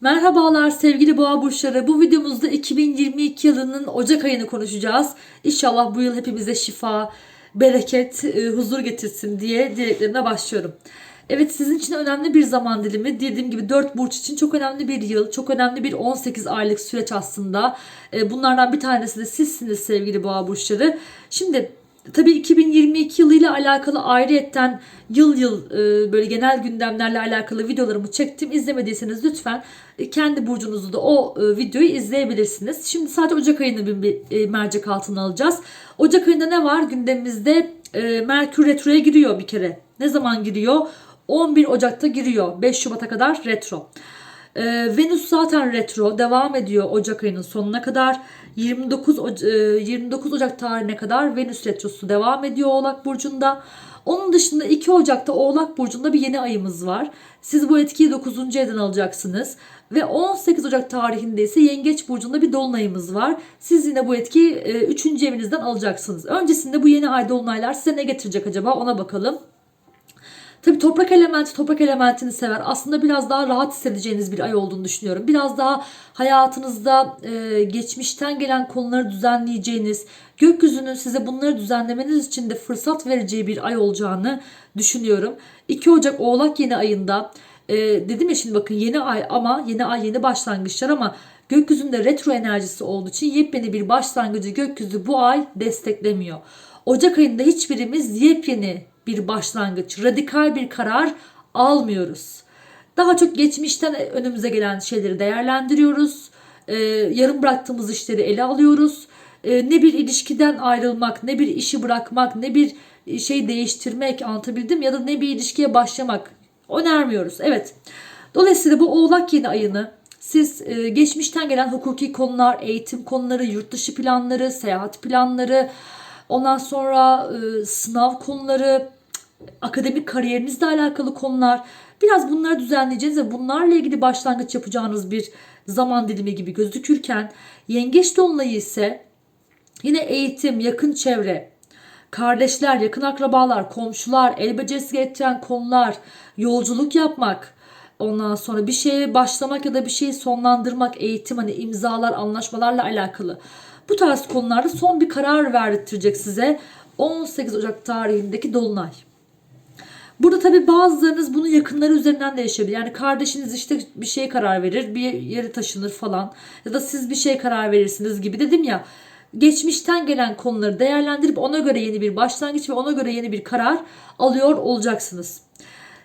Merhabalar sevgili boğa burçları. Bu videomuzda 2022 yılının Ocak ayını konuşacağız. İnşallah bu yıl hepimize şifa, bereket, e, huzur getirsin diye dileklerine başlıyorum. Evet sizin için önemli bir zaman dilimi. Dediğim gibi 4 burç için çok önemli bir yıl. Çok önemli bir 18 aylık süreç aslında. E, Bunlardan bir tanesi de sizsiniz sevgili boğa burçları. Şimdi Tabii 2022 yılıyla alakalı ayrıyetten yıl yıl e, böyle genel gündemlerle alakalı videolarımı çektim. İzlemediyseniz lütfen e, kendi burcunuzu da o e, videoyu izleyebilirsiniz. Şimdi sadece Ocak ayını bir, mercek altına alacağız. Ocak ayında ne var? Gündemimizde Merkür Retro'ya giriyor bir kere. Ne zaman giriyor? 11 Ocak'ta giriyor. 5 Şubat'a kadar retro. Ee, Venüs zaten retro devam ediyor Ocak ayının sonuna kadar. 29 Oca- e, 29 Ocak tarihine kadar Venüs retrosu devam ediyor Oğlak burcunda. Onun dışında 2 Ocak'ta Oğlak burcunda bir yeni ayımız var. Siz bu etkiyi 9. evden alacaksınız. Ve 18 Ocak tarihinde ise Yengeç burcunda bir dolunayımız var. Siz yine bu etkiyi 3. evinizden alacaksınız. Öncesinde bu yeni ay dolunaylar size ne getirecek acaba ona bakalım. Tabii toprak elementi toprak elementini sever. Aslında biraz daha rahat hissedeceğiniz bir ay olduğunu düşünüyorum. Biraz daha hayatınızda e, geçmişten gelen konuları düzenleyeceğiniz, gökyüzünün size bunları düzenlemeniz için de fırsat vereceği bir ay olacağını düşünüyorum. 2 Ocak Oğlak yeni ayında e, dedim ya şimdi bakın yeni ay ama yeni ay yeni başlangıçlar ama gökyüzünde retro enerjisi olduğu için yepyeni bir başlangıcı gökyüzü bu ay desteklemiyor. Ocak ayında hiçbirimiz yepyeni bir başlangıç, radikal bir karar almıyoruz. Daha çok geçmişten önümüze gelen şeyleri değerlendiriyoruz. Ee, yarım bıraktığımız işleri ele alıyoruz. Ee, ne bir ilişkiden ayrılmak, ne bir işi bırakmak, ne bir şey değiştirmek anlatabildim ya da ne bir ilişkiye başlamak önermiyoruz. Evet. Dolayısıyla bu Oğlak yeni ayını siz e, geçmişten gelen hukuki konular, eğitim konuları, yurt dışı planları, seyahat planları, ondan sonra e, sınav konuları, akademik kariyerinizle alakalı konular. Biraz bunları düzenleyeceğiniz ve bunlarla ilgili başlangıç yapacağınız bir zaman dilimi gibi gözükürken yengeç dolunayı ise yine eğitim, yakın çevre, kardeşler, yakın akrabalar, komşular, el becerisi gerektiren konular, yolculuk yapmak, ondan sonra bir şeye başlamak ya da bir şeyi sonlandırmak, eğitim hani imzalar, anlaşmalarla alakalı. Bu tarz konularda son bir karar verdirtecek size 18 Ocak tarihindeki dolunay. Burada tabii bazılarınız bunu yakınları üzerinden de yaşayabilir. Yani kardeşiniz işte bir şeye karar verir, bir yere taşınır falan. Ya da siz bir şeye karar verirsiniz gibi dedim ya. Geçmişten gelen konuları değerlendirip ona göre yeni bir başlangıç ve ona göre yeni bir karar alıyor olacaksınız.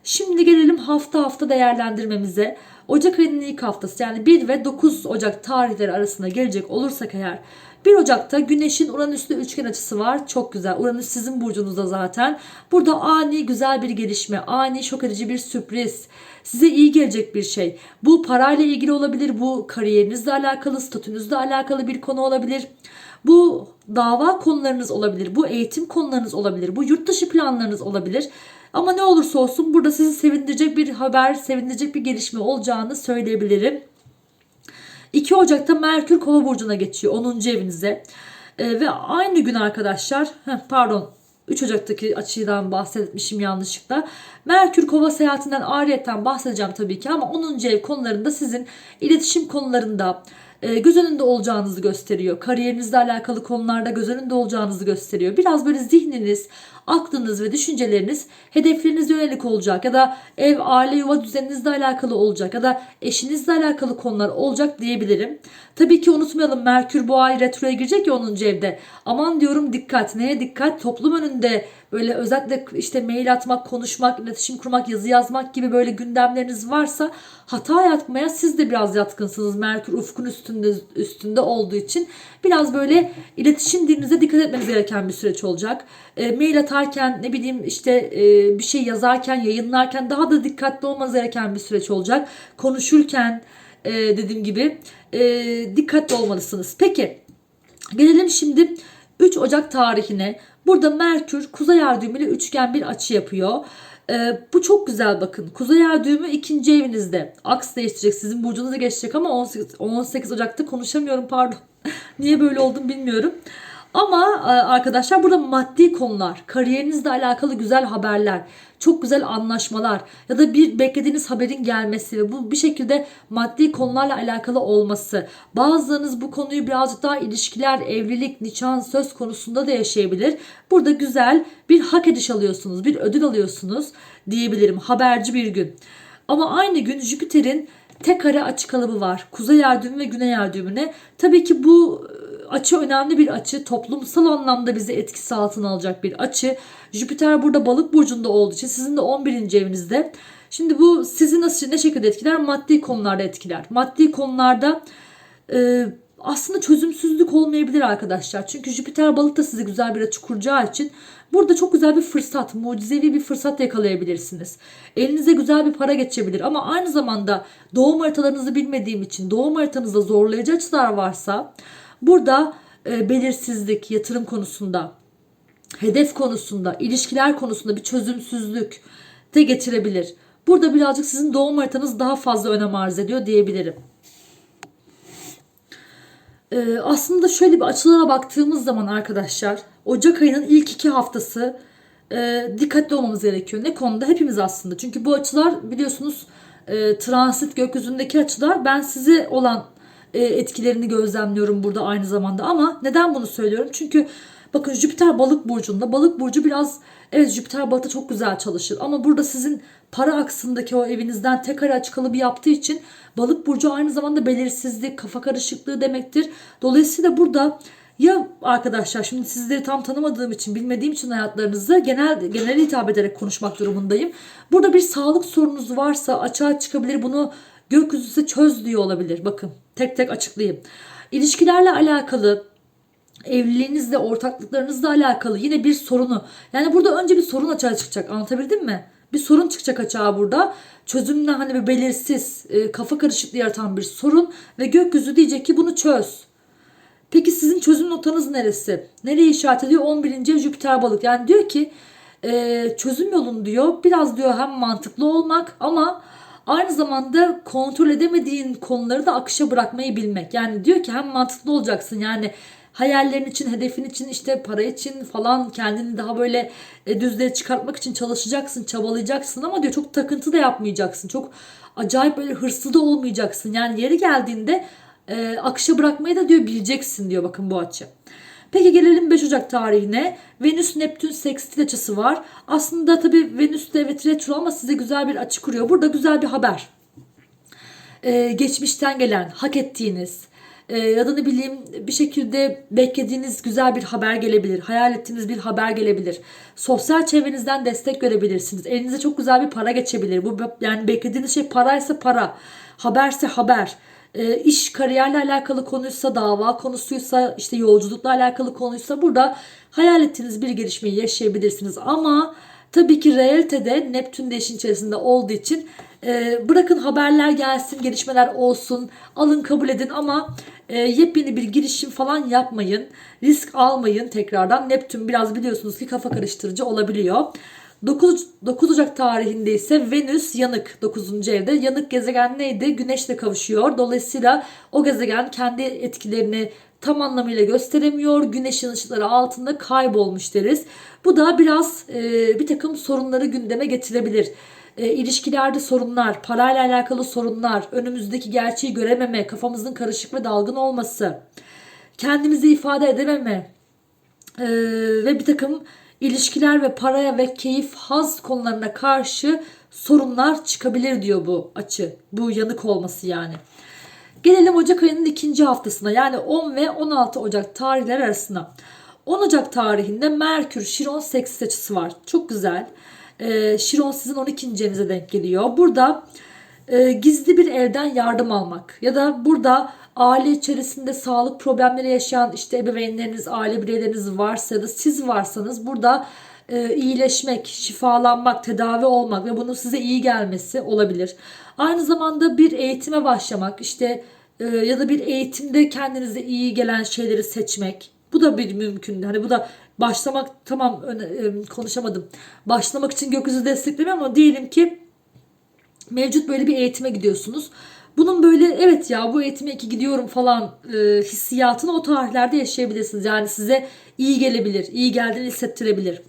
Şimdi gelelim hafta hafta değerlendirmemize. Ocak ayının ilk haftası yani 1 ve 9 Ocak tarihleri arasında gelecek olursak eğer 1 Ocak'ta Güneş'in Uranüs'le üçgen açısı var. Çok güzel. Uranüs sizin burcunuzda zaten. Burada ani güzel bir gelişme, ani şok edici bir sürpriz. Size iyi gelecek bir şey. Bu parayla ilgili olabilir, bu kariyerinizle alakalı, statünüzle alakalı bir konu olabilir. Bu dava konularınız olabilir, bu eğitim konularınız olabilir, bu yurt dışı planlarınız olabilir. Ama ne olursa olsun burada sizi sevindirecek bir haber, sevindirecek bir gelişme olacağını söyleyebilirim. 2 Ocak'ta Merkür Kova burcuna geçiyor 10. evinize. Ee, ve aynı gün arkadaşlar, heh, pardon 3 Ocak'taki açıdan bahsetmişim yanlışlıkla. Merkür Kova seyahatinden ariyetten bahsedeceğim tabii ki ama 10. ev konularında sizin iletişim konularında e, göz önünde olacağınızı gösteriyor. Kariyerinizle alakalı konularda göz önünde olacağınızı gösteriyor. Biraz böyle zihniniz, aklınız ve düşünceleriniz hedeflerinize yönelik olacak ya da ev, aile, yuva düzeninizle alakalı olacak ya da eşinizle alakalı konular olacak diyebilirim. Tabii ki unutmayalım Merkür bu ay retroya girecek ya 10. evde. Aman diyorum dikkat. Neye dikkat? Toplum önünde böyle özellikle işte mail atmak, konuşmak, iletişim kurmak, yazı yazmak gibi böyle gündemleriniz varsa hata yapmaya siz de biraz yatkınsınız. Merkür ufkun üstünde üstünde olduğu için biraz böyle iletişim dilinize dikkat etmeniz gereken bir süreç olacak. E, mail atarken ne bileyim işte e, bir şey yazarken, yayınlarken daha da dikkatli olmanız gereken bir süreç olacak. Konuşurken e, dediğim gibi e, dikkatli olmalısınız. Peki gelelim şimdi 3 Ocak tarihine. Burada Merkür kuzey ay düğümüyle üçgen bir açı yapıyor. Ee, bu çok güzel bakın. Kuzey ay düğümü ikinci evinizde. Aks değiştirecek. Sizin burcunuza geçecek ama 18, 18 Ocak'ta konuşamıyorum pardon. Niye böyle oldum bilmiyorum. Ama e, arkadaşlar burada maddi konular, kariyerinizle alakalı güzel haberler, çok güzel anlaşmalar ya da bir beklediğiniz haberin gelmesi ve bu bir şekilde maddi konularla alakalı olması. Bazılarınız bu konuyu birazcık daha ilişkiler, evlilik, nişan, söz konusunda da yaşayabilir. Burada güzel bir hak ediş alıyorsunuz, bir ödül alıyorsunuz diyebilirim. Haberci bir gün. Ama aynı gün Jüpiter'in tek kare açı kalıbı var. Kuzey yer düğümü ve güney yer düğümüne. Tabii ki bu açı önemli bir açı. Toplumsal anlamda bizi etkisi altına alacak bir açı. Jüpiter burada balık burcunda olduğu için sizin de 11. evinizde. Şimdi bu sizi nasıl ne şekilde etkiler? Maddi konularda etkiler. Maddi konularda e, aslında çözümsüzlük olmayabilir arkadaşlar. Çünkü Jüpiter balık da size güzel bir açı kuracağı için burada çok güzel bir fırsat, mucizevi bir fırsat yakalayabilirsiniz. Elinize güzel bir para geçebilir ama aynı zamanda doğum haritalarınızı bilmediğim için doğum haritanızda zorlayıcı açılar varsa burada e, belirsizlik, yatırım konusunda, hedef konusunda, ilişkiler konusunda bir çözümsüzlük de getirebilir. Burada birazcık sizin doğum haritanız daha fazla önem arz ediyor diyebilirim. Ee, aslında şöyle bir açılara baktığımız zaman arkadaşlar Ocak ayının ilk iki haftası e, dikkatli olmamız gerekiyor. Ne konuda? Hepimiz aslında. Çünkü bu açılar biliyorsunuz e, transit gökyüzündeki açılar ben size olan etkilerini gözlemliyorum burada aynı zamanda. Ama neden bunu söylüyorum? Çünkü bakın Jüpiter balık burcunda. Balık burcu biraz evet Jüpiter balıkta çok güzel çalışır. Ama burada sizin para aksındaki o evinizden tek açık kalıbı yaptığı için balık burcu aynı zamanda belirsizlik, kafa karışıklığı demektir. Dolayısıyla burada ya arkadaşlar şimdi sizleri tam tanımadığım için bilmediğim için hayatlarınızı genel genel hitap ederek konuşmak durumundayım. Burada bir sağlık sorununuz varsa açığa çıkabilir bunu gökyüzü size çöz diyor olabilir. Bakın tek tek açıklayayım. İlişkilerle alakalı evliliğinizle ortaklıklarınızla alakalı yine bir sorunu yani burada önce bir sorun açığa çıkacak anlatabildim mi? Bir sorun çıkacak açığa burada. Çözümle hani bir belirsiz, e, kafa karışıklığı yaratan bir sorun ve gökyüzü diyecek ki bunu çöz. Peki sizin çözüm notanız neresi? Nereye işaret ediyor? 11. ev Jüpiter balık. Yani diyor ki e, çözüm yolun diyor biraz diyor hem mantıklı olmak ama aynı zamanda kontrol edemediğin konuları da akışa bırakmayı bilmek. Yani diyor ki hem mantıklı olacaksın yani hayallerin için, hedefin için, işte para için falan kendini daha böyle e, düzlüğe çıkartmak için çalışacaksın, çabalayacaksın ama diyor çok takıntı da yapmayacaksın. Çok acayip böyle hırslı da olmayacaksın. Yani yeri geldiğinde e, akışa bırakmayı da diyor bileceksin diyor bakın bu açı. Peki gelelim 5 Ocak tarihine. Venüs Neptün sekstil açısı var. Aslında tabii Venüs de evet retro ama size güzel bir açı kuruyor. Burada güzel bir haber. Ee, geçmişten gelen, hak ettiğiniz e, ya da ne bileyim bir şekilde beklediğiniz güzel bir haber gelebilir. Hayal ettiğiniz bir haber gelebilir. Sosyal çevrenizden destek görebilirsiniz. Elinize çok güzel bir para geçebilir. Bu yani beklediğiniz şey paraysa para, haberse haber e, iş kariyerle alakalı konuysa, dava konusuysa, işte yolculukla alakalı konuysa burada hayal ettiğiniz bir gelişmeyi yaşayabilirsiniz. Ama tabii ki realitede Neptün de işin içerisinde olduğu için e, bırakın haberler gelsin, gelişmeler olsun, alın kabul edin ama e, yepyeni bir girişim falan yapmayın. Risk almayın tekrardan. Neptün biraz biliyorsunuz ki kafa karıştırıcı olabiliyor. 9, 9 Ocak tarihinde ise Venüs yanık 9. evde. Yanık gezegen neydi? Güneşle kavuşuyor. Dolayısıyla o gezegen kendi etkilerini tam anlamıyla gösteremiyor. Güneşin ışıkları altında kaybolmuş deriz. Bu da biraz e, bir takım sorunları gündeme getirebilir. E, ilişkilerde sorunlar, parayla alakalı sorunlar, önümüzdeki gerçeği görememe, kafamızın karışık ve dalgın olması, kendimizi ifade edememe e, ve bir takım ilişkiler ve paraya ve keyif, haz konularına karşı sorunlar çıkabilir diyor bu açı. Bu yanık olması yani. Gelelim Ocak ayının ikinci haftasına yani 10 ve 16 Ocak tarihler arasına. 10 Ocak tarihinde Merkür Şiron seksis açısı var. Çok güzel. Ee, Şiron sizin 12. evinize denk geliyor. Burada e, gizli bir evden yardım almak ya da burada aile içerisinde sağlık problemleri yaşayan işte ebeveynleriniz, aile bireyleriniz varsa ya da siz varsanız burada e, iyileşmek, şifalanmak, tedavi olmak ve bunun size iyi gelmesi olabilir. Aynı zamanda bir eğitime başlamak, işte e, ya da bir eğitimde kendinize iyi gelen şeyleri seçmek. Bu da bir mümkün. Hani bu da başlamak tamam e, konuşamadım. Başlamak için gökyüzü desteklemiyor ama diyelim ki mevcut böyle bir eğitime gidiyorsunuz. Bunun böyle evet ya bu eğitime iki gidiyorum falan e, hissiyatını o tarihlerde yaşayabilirsiniz. Yani size iyi gelebilir, iyi geldiğini hissettirebilir.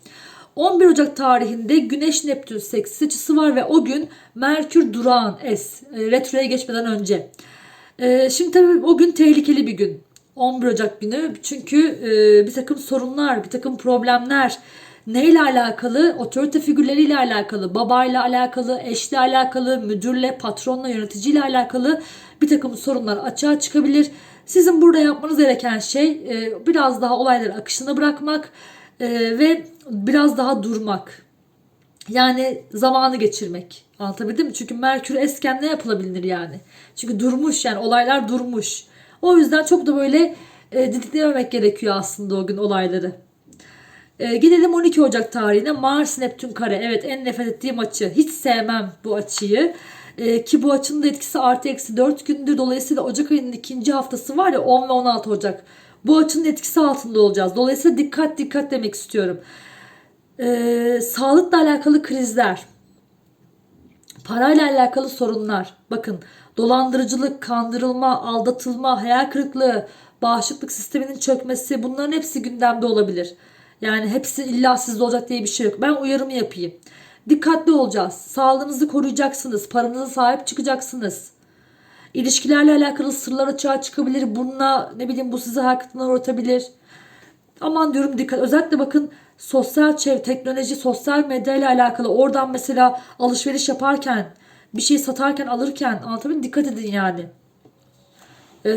11 Ocak tarihinde Güneş Neptün seksi açısı var ve o gün Merkür durağan es e, retroya geçmeden önce. E, şimdi tabii o gün tehlikeli bir gün. 11 Ocak günü çünkü e, bir takım sorunlar, bir takım problemler neyle alakalı? Otorite figürleriyle alakalı, babayla alakalı, eşle alakalı, müdürle, patronla, yöneticiyle alakalı bir takım sorunlar açığa çıkabilir. Sizin burada yapmanız gereken şey e, biraz daha olayları akışına bırakmak e, ve biraz daha durmak. Yani zamanı geçirmek. Anlatabildim mi? Çünkü Merkür esken ne yapılabilir yani? Çünkü durmuş yani olaylar durmuş. O yüzden çok da böyle e, didiklememek gerekiyor aslında o gün olayları. E, gelelim 12 Ocak tarihine Mars Neptün kare. Evet en nefret ettiğim açı. Hiç sevmem bu açıyı. E, ki bu açının da etkisi artı eksi 4 gündür. Dolayısıyla Ocak ayının ikinci haftası var ya 10 ve 16 Ocak. Bu açının etkisi altında olacağız. Dolayısıyla dikkat dikkat demek istiyorum. E, sağlıkla alakalı krizler. Parayla alakalı sorunlar. Bakın dolandırıcılık, kandırılma, aldatılma, hayal kırıklığı, bağışıklık sisteminin çökmesi bunların hepsi gündemde olabilir. Yani hepsi illa sizde olacak diye bir şey yok. Ben uyarımı yapayım. Dikkatli olacağız. Sağlığınızı koruyacaksınız. Paranıza sahip çıkacaksınız. İlişkilerle alakalı sırlar açığa çıkabilir. Bununla ne bileyim bu sizi hayatına uğratabilir. Aman diyorum dikkat. Özellikle bakın sosyal çevre, teknoloji, sosyal medya ile alakalı oradan mesela alışveriş yaparken, bir şey satarken, alırken anlatabildim dikkat edin yani. Ee,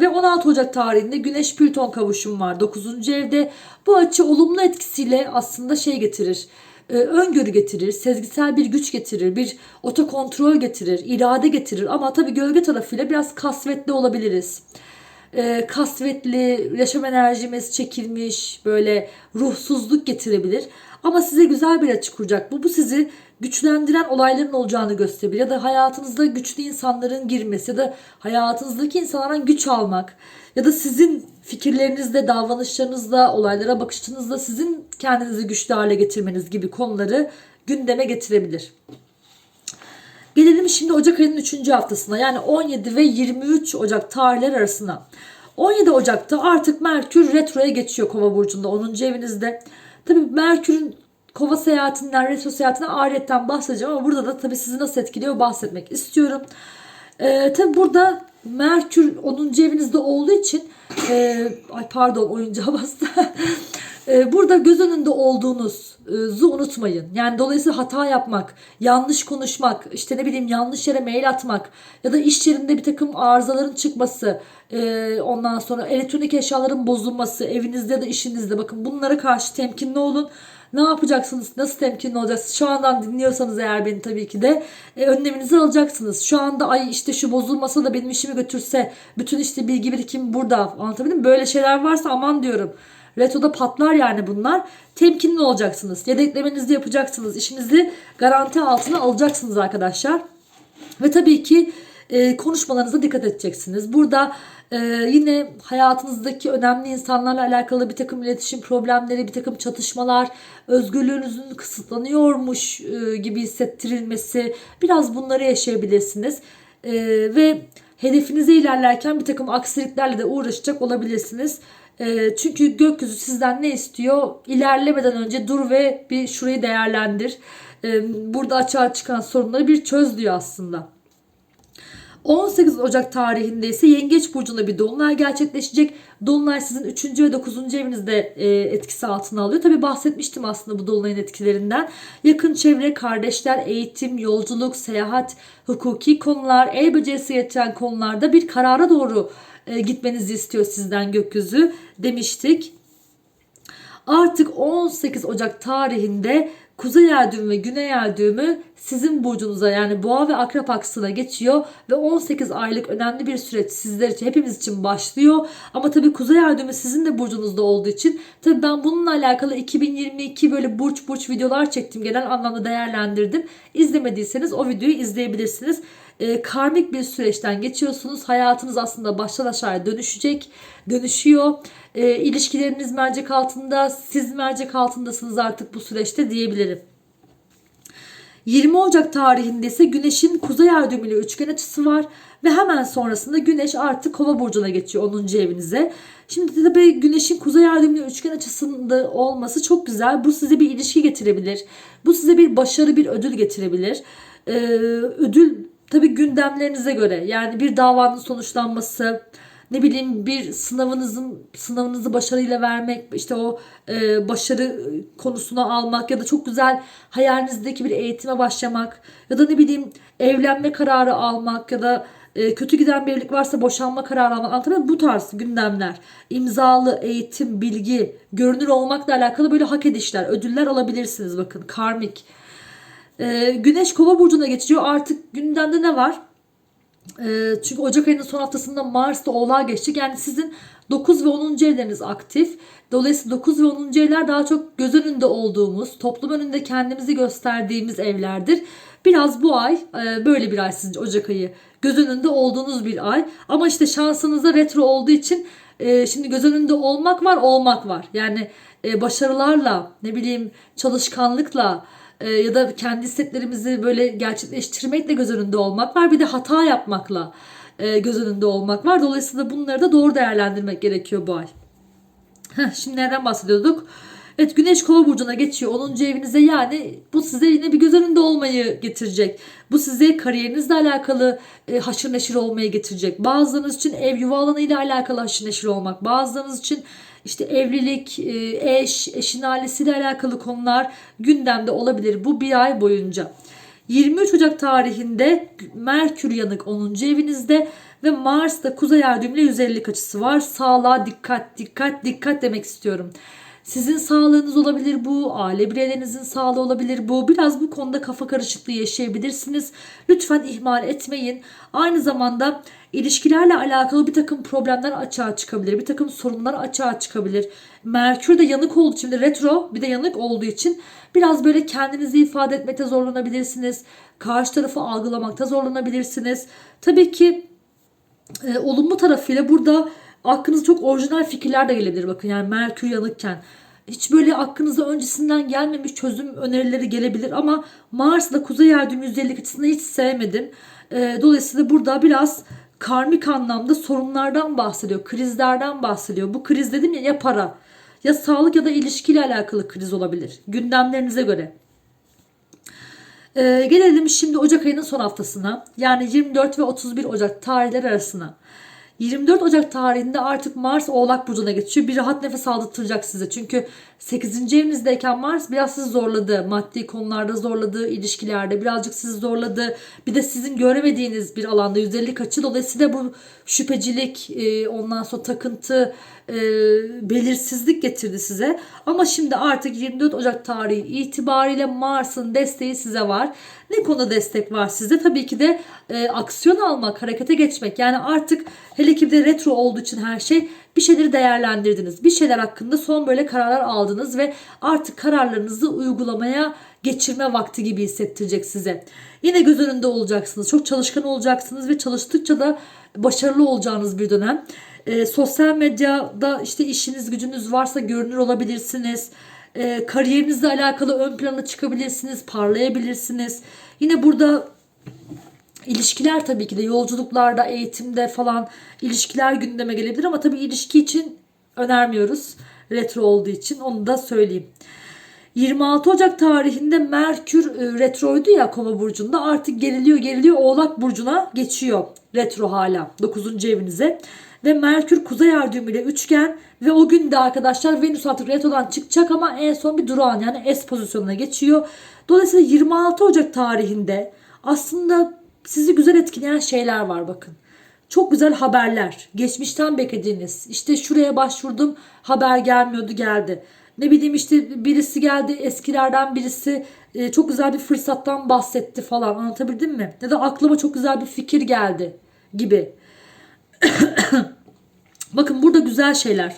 ve 16 Ocak tarihinde Güneş Plüton kavuşum var 9. evde. Bu açı olumlu etkisiyle aslında şey getirir. Ee, öngörü getirir, sezgisel bir güç getirir, bir otokontrol getirir, irade getirir ama tabii gölge tarafıyla biraz kasvetli olabiliriz. Ee, kasvetli, yaşam enerjimiz çekilmiş, böyle ruhsuzluk getirebilir. Ama size güzel bir açı kuracak. Bu, bu sizi güçlendiren olayların olacağını gösterebilir. Ya da hayatınızda güçlü insanların girmesi ya da hayatınızdaki insanlardan güç almak ya da sizin fikirlerinizle, davranışlarınızla, olaylara bakışınızla sizin kendinizi güçlü hale getirmeniz gibi konuları gündeme getirebilir. Gelelim şimdi Ocak ayının 3. haftasına yani 17 ve 23 Ocak tarihler arasına. 17 Ocak'ta artık Merkür retroya geçiyor Kova burcunda 10. evinizde. Tabii Merkür'ün Kova seyahatinden, retro seyahatinden ahiretten bahsedeceğim ama burada da tabii sizi nasıl etkiliyor bahsetmek istiyorum. Ee, tabii burada Merkür 10. evinizde olduğu için e, ay pardon oyuncağa bastı. E, burada göz önünde olduğunuzu unutmayın. Yani dolayısıyla hata yapmak, yanlış konuşmak, işte ne bileyim yanlış yere mail atmak ya da iş yerinde bir takım arızaların çıkması, e, ondan sonra elektronik eşyaların bozulması, evinizde ya da işinizde bakın bunlara karşı temkinli olun. Ne yapacaksınız? Nasıl temkinli olacaksınız? Şu andan dinliyorsanız eğer beni tabii ki de e, önleminizi alacaksınız. Şu anda ay işte şu bozulmasa da benim işimi götürse bütün işte bilgi birikim burada. Anlatabildim? Böyle şeyler varsa aman diyorum. Reto'da patlar yani bunlar. Temkinli olacaksınız. Yedeklemenizi yapacaksınız. İşinizi garanti altına alacaksınız arkadaşlar. Ve tabii ki e, konuşmalarınıza dikkat edeceksiniz. Burada e, yine hayatınızdaki önemli insanlarla alakalı bir takım iletişim problemleri, bir takım çatışmalar, özgürlüğünüzün kısıtlanıyormuş e, gibi hissettirilmesi biraz bunları yaşayabilirsiniz. E, ve hedefinize ilerlerken bir takım aksiliklerle de uğraşacak olabilirsiniz. E, çünkü gökyüzü sizden ne istiyor? İlerlemeden önce dur ve bir şurayı değerlendir. E, burada açığa çıkan sorunları bir çöz diyor aslında. 18 Ocak tarihinde ise Yengeç Burcu'nda bir dolunay gerçekleşecek. Dolunay sizin 3. ve 9. evinizde e, etkisi altına alıyor. Tabi bahsetmiştim aslında bu dolunayın etkilerinden. Yakın çevre, kardeşler, eğitim, yolculuk, seyahat, hukuki konular, el becerisi getiren konularda bir karara doğru e, gitmenizi istiyor sizden gökyüzü demiştik. Artık 18 Ocak tarihinde Kuzey ay düğümü ve güney ay düğümü sizin burcunuza yani boğa ve akrep aksına geçiyor ve 18 aylık önemli bir süreç sizler için hepimiz için başlıyor. Ama tabii kuzey ay düğümü sizin de burcunuzda olduğu için tabii ben bununla alakalı 2022 böyle burç burç videolar çektim. Genel anlamda değerlendirdim. İzlemediyseniz o videoyu izleyebilirsiniz e, karmik bir süreçten geçiyorsunuz. Hayatınız aslında baştan aşağıya dönüşecek, dönüşüyor. E, ilişkileriniz mercek altında, siz mercek altındasınız artık bu süreçte diyebilirim. 20 Ocak tarihinde ise Güneş'in kuzey ay üçgen açısı var ve hemen sonrasında Güneş artık Kova burcuna geçiyor 10. evinize. Şimdi tabii Güneş'in kuzey ay üçgen açısında olması çok güzel. Bu size bir ilişki getirebilir. Bu size bir başarı, bir ödül getirebilir. Ee, ödül tabii gündemlerinize göre yani bir davanın sonuçlanması, ne bileyim bir sınavınızın sınavınızı başarıyla vermek işte o e, başarı konusuna almak ya da çok güzel hayalinizdeki bir eğitime başlamak ya da ne bileyim evlenme kararı almak ya da e, kötü giden bir evlilik varsa boşanma kararı almak anlatabiliyor? Bu tarz gündemler imzalı eğitim bilgi görünür olmakla alakalı böyle hak edişler ödüller alabilirsiniz bakın karmik e, Güneş kova burcuna geçiyor artık gündemde ne var? Ee, çünkü Ocak ayının son haftasında Mars da Oğlak'a geçecek. Yani sizin 9 ve 10. evleriniz aktif. Dolayısıyla 9 ve 10. evler daha çok göz önünde olduğumuz, toplum önünde kendimizi gösterdiğimiz evlerdir. Biraz bu ay e, böyle bir ay sizce Ocak ayı. Göz önünde olduğunuz bir ay. Ama işte şansınızda retro olduğu için e, şimdi göz önünde olmak var, olmak var. Yani e, başarılarla, ne bileyim çalışkanlıkla, e, ya da kendi isteklerimizi böyle gerçekleştirmekle göz önünde olmak var. Bir de hata yapmakla e, göz önünde olmak var. Dolayısıyla bunları da doğru değerlendirmek gerekiyor bu ay. Şimdi nereden bahsediyorduk? Evet Güneş Kova burcuna geçiyor 10. evinize yani bu size yine bir göz önünde olmayı getirecek. Bu size kariyerinizle alakalı e, haşır neşir olmayı getirecek. Bazılarınız için ev yuva alanı ile alakalı haşır neşir olmak. Bazılarınız için işte evlilik, e, eş, eşin ailesiyle alakalı konular gündemde olabilir bu bir ay boyunca. 23 Ocak tarihinde Merkür yanık 10. evinizde ve Mars'ta kuzey ay düğümüyle 150 açısı var. Sağlığa dikkat, dikkat, dikkat demek istiyorum. Sizin sağlığınız olabilir bu, aile bireylerinizin sağlığı olabilir bu. Biraz bu konuda kafa karışıklığı yaşayabilirsiniz. Lütfen ihmal etmeyin. Aynı zamanda ilişkilerle alakalı bir takım problemler açığa çıkabilir. Bir takım sorunlar açığa çıkabilir. Merkür de yanık olduğu için retro bir de yanık olduğu için biraz böyle kendinizi ifade etmekte zorlanabilirsiniz. Karşı tarafı algılamakta zorlanabilirsiniz. Tabii ki e, olumlu tarafıyla burada aklınıza çok orijinal fikirler de gelebilir bakın yani Merkür yanıkken. Hiç böyle aklınıza öncesinden gelmemiş çözüm önerileri gelebilir ama Mars'la Kuzey Ay düğüm %50 açısını hiç sevmedim. E, dolayısıyla burada biraz karmik anlamda sorunlardan bahsediyor, krizlerden bahsediyor. Bu kriz dedim ya ya para ya sağlık ya da ilişkiyle alakalı kriz olabilir gündemlerinize göre. Ee, gelelim şimdi Ocak ayının son haftasına. Yani 24 ve 31 Ocak tarihler arasına. 24 Ocak tarihinde artık Mars Oğlak Burcu'na geçiyor. Bir rahat nefes aldırtacak size. Çünkü 8. evinizdeyken Mars biraz sizi zorladı. Maddi konularda zorladı, ilişkilerde birazcık sizi zorladı. Bir de sizin göremediğiniz bir alanda 150 kaçı. Dolayısıyla bu şüphecilik, e, ondan sonra takıntı, e, belirsizlik getirdi size. Ama şimdi artık 24 Ocak tarihi itibariyle Mars'ın desteği size var. Ne konuda destek var sizde? Tabii ki de e, aksiyon almak, harekete geçmek. Yani artık hele ki de retro olduğu için her şey bir şeyleri değerlendirdiniz. Bir şeyler hakkında son böyle kararlar aldınız ve artık kararlarınızı uygulamaya geçirme vakti gibi hissettirecek size. Yine göz önünde olacaksınız. Çok çalışkan olacaksınız ve çalıştıkça da başarılı olacağınız bir dönem. E, sosyal medyada işte işiniz gücünüz varsa görünür olabilirsiniz. E, kariyerinizle alakalı ön plana çıkabilirsiniz, parlayabilirsiniz. Yine burada ilişkiler tabii ki de yolculuklarda, eğitimde falan ilişkiler gündeme gelebilir ama tabii ilişki için önermiyoruz. Retro olduğu için onu da söyleyeyim. 26 Ocak tarihinde Merkür e, retroydu ya Kova burcunda artık geriliyor geriliyor Oğlak burcuna geçiyor retro hala 9. evinize ve Merkür kuzey ay düğümüyle üçgen ve o gün de arkadaşlar Venüs artık retrodan çıkacak ama en son bir durağan yani S pozisyonuna geçiyor. Dolayısıyla 26 Ocak tarihinde aslında sizi güzel etkileyen şeyler var bakın. Çok güzel haberler. Geçmişten beklediğiniz. İşte şuraya başvurdum haber gelmiyordu geldi. Ne bileyim işte birisi geldi eskilerden birisi e, çok güzel bir fırsattan bahsetti falan anlatabildim mi? Ya da aklıma çok güzel bir fikir geldi gibi. Bakın burada güzel şeyler.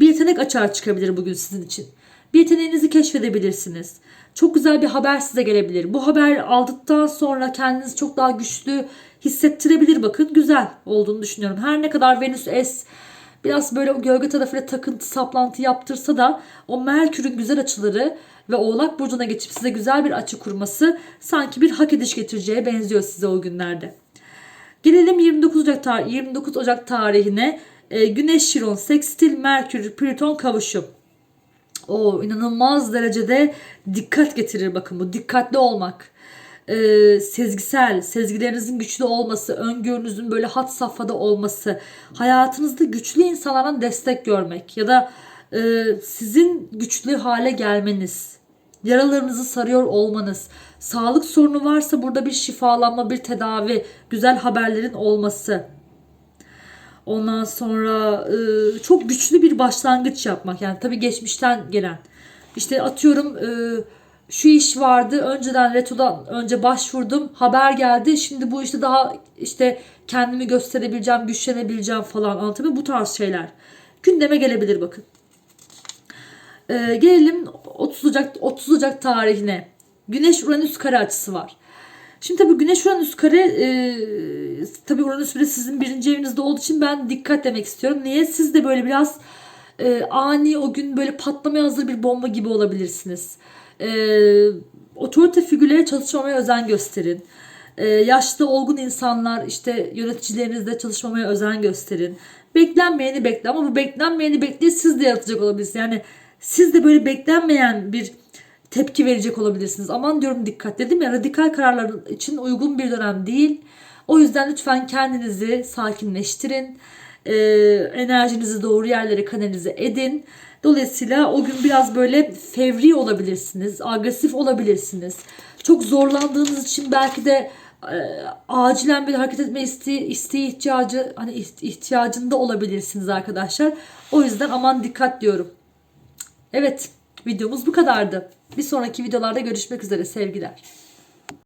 Bir yetenek açığa çıkabilir bugün sizin için. Bir yeteneğinizi keşfedebilirsiniz. Çok güzel bir haber size gelebilir. Bu haber aldıktan sonra kendinizi çok daha güçlü hissettirebilir bakın. Güzel olduğunu düşünüyorum. Her ne kadar Venüs S biraz böyle gölge tarafıyla takıntı saplantı yaptırsa da o Merkür'ün güzel açıları ve Oğlak Burcu'na geçip size güzel bir açı kurması sanki bir hak ediş getireceğe benziyor size o günlerde. Gelelim 29 Ocak, tar- 29 Ocak tarihine. E, Güneş Şiron, Sekstil, Merkür, Plüton kavuşum. O inanılmaz derecede dikkat getirir bakın bu dikkatli olmak. Ee, sezgisel, sezgilerinizin güçlü olması, öngörünüzün böyle hat safhada olması, hayatınızda güçlü insanlardan destek görmek ya da e, sizin güçlü hale gelmeniz, yaralarınızı sarıyor olmanız, sağlık sorunu varsa burada bir şifalanma, bir tedavi, güzel haberlerin olması. Ondan sonra e, çok güçlü bir başlangıç yapmak. Yani tabii geçmişten gelen. İşte atıyorum e, şu iş vardı. Önceden retodan önce başvurdum. Haber geldi. Şimdi bu işte daha işte kendimi gösterebileceğim, güçlenebileceğim falan. Anlatabiliyor? Bu tarz şeyler. Gündeme gelebilir bakın. E, gelelim 30 Ocak 30 Ocak tarihine. Güneş Uranüs kare açısı var. Şimdi tabii Güneş Uranüs kare e, tabii Uranüs bile sizin birinci evinizde olduğu için ben dikkat demek istiyorum. Niye? Siz de böyle biraz e, ani o gün böyle patlamaya hazır bir bomba gibi olabilirsiniz. E, otorite figürlere çalışmamaya özen gösterin. E, yaşlı olgun insanlar işte yöneticilerinizle çalışmamaya özen gösterin. Beklenmeyeni bekle ama bu beklenmeyeni bekleyi siz de yaratacak olabilirsiniz. Yani siz de böyle beklenmeyen bir tepki verecek olabilirsiniz. Aman diyorum dikkat dedim ya radikal kararlar için uygun bir dönem değil. O yüzden lütfen kendinizi sakinleştirin. Ee, enerjinizi doğru yerlere kanalize edin. Dolayısıyla o gün biraz böyle fevri olabilirsiniz, agresif olabilirsiniz. Çok zorlandığınız için belki de e, acilen bir hareket etme isteği, isteği ihtiyacı hani iht- ihtiyacında olabilirsiniz arkadaşlar. O yüzden aman dikkat diyorum. Evet, videomuz bu kadardı. Bir sonraki videolarda görüşmek üzere sevgiler.